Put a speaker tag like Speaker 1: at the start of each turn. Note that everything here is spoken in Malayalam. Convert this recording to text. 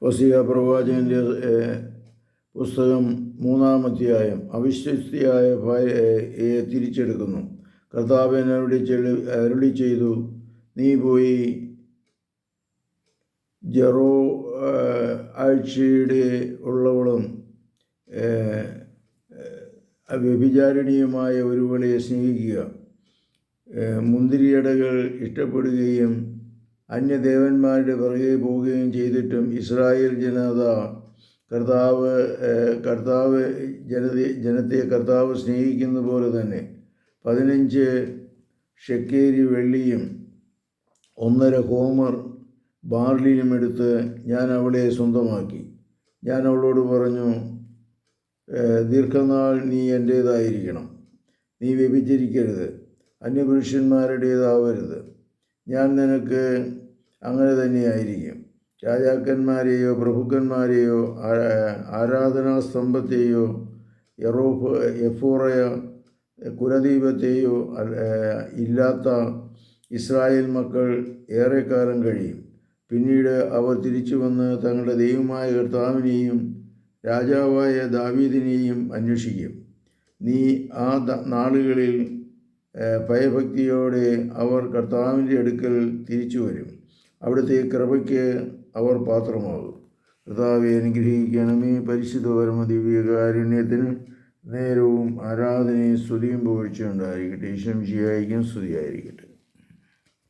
Speaker 1: ഒസിയ പ്രവാചകന്റെ പുസ്തകം മൂന്നാം അധ്യായം അവിശ്വസ്തിയായ ഭാര്യയെ തിരിച്ചെടുക്കുന്നു. കർത്താവ് എന്നോട് ചെളി അരുളി ചെയ്തു നീ പോയി ജെറോ ആഴ്ചയുടെ ഉള്ളവളും വ്യഭിചാരിണിയുമായ ഒരുവളെ സ്നേഹിക്കുക. മുന്തിരിയടകൾ ഇഷ്ടപ്പെടുകയും അന്യദേവന്മാരുടെ പിറകെ പോവുകയും ചെയ്തിട്ടും ഇസ്രായേൽ ജനത കർത്താവ് കർത്താവ് ജനത ജനത്തെ കർത്താവ് സ്നേഹിക്കുന്ന പോലെ തന്നെ പതിനഞ്ച് ഷെക്കേരി വെള്ളിയും ഒന്നര ഹോമർ ബാർലിയും എടുത്ത് ഞാൻ അവളെ സ്വന്തമാക്കി. ഞാൻ അവളോട് പറഞ്ഞു "ഏഹ്, ദീർഘനാൾ നീ എന്റേതായിരിക്കണം. നീ വ്യഭിചരിക്കരുത്. അന്യപുരുഷന്മാരുടേതാവരുത്. ഞാൻ നിനക്ക് അങ്ങനെ തന്നെയായിരിക്കും. രാജാക്കന്മാരെയോ പ്രഭുക്കന്മാരെയോ ആരാധനാ സ്തംഭത്തെയോ എറോഫ് എഫോറയ കുലദീപത്തെയോ ഇല്ലാത്ത ഇസ്രായേൽ മക്കൾ ഏറെക്കാലം കഴിയും. പിന്നീട് അവർ തിരിച്ചു വന്ന് തങ്ങളുടെ ദൈവമായ കർത്താവിനെയും രാജാവായ ദാവീദിനെയും അന്വേഷിക്കും. നീ ആ നാളുകളിൽ ഭയഭക്തിയോടെ അവർ കർത്താവിന്റെ അടുക്കൽ തിരിച്ചു വരും. അവിടുത്തെ കൃപയ്ക്ക് അവർ പാത്രമാകും. കർത്താവെ അനുഗ്രഹിക്കണമേ. പരിശുദ്ധ പരമ ദിവ്യകാരുണ്യത്തിന് നേരവും ആരാധനയും സ്തുതിയും പുകഴ്ചയുണ്ടായിരിക്കട്ടെ ഈശംശിയായിരിക്കും സ്തുതിയായിരിക്കട്ടെ.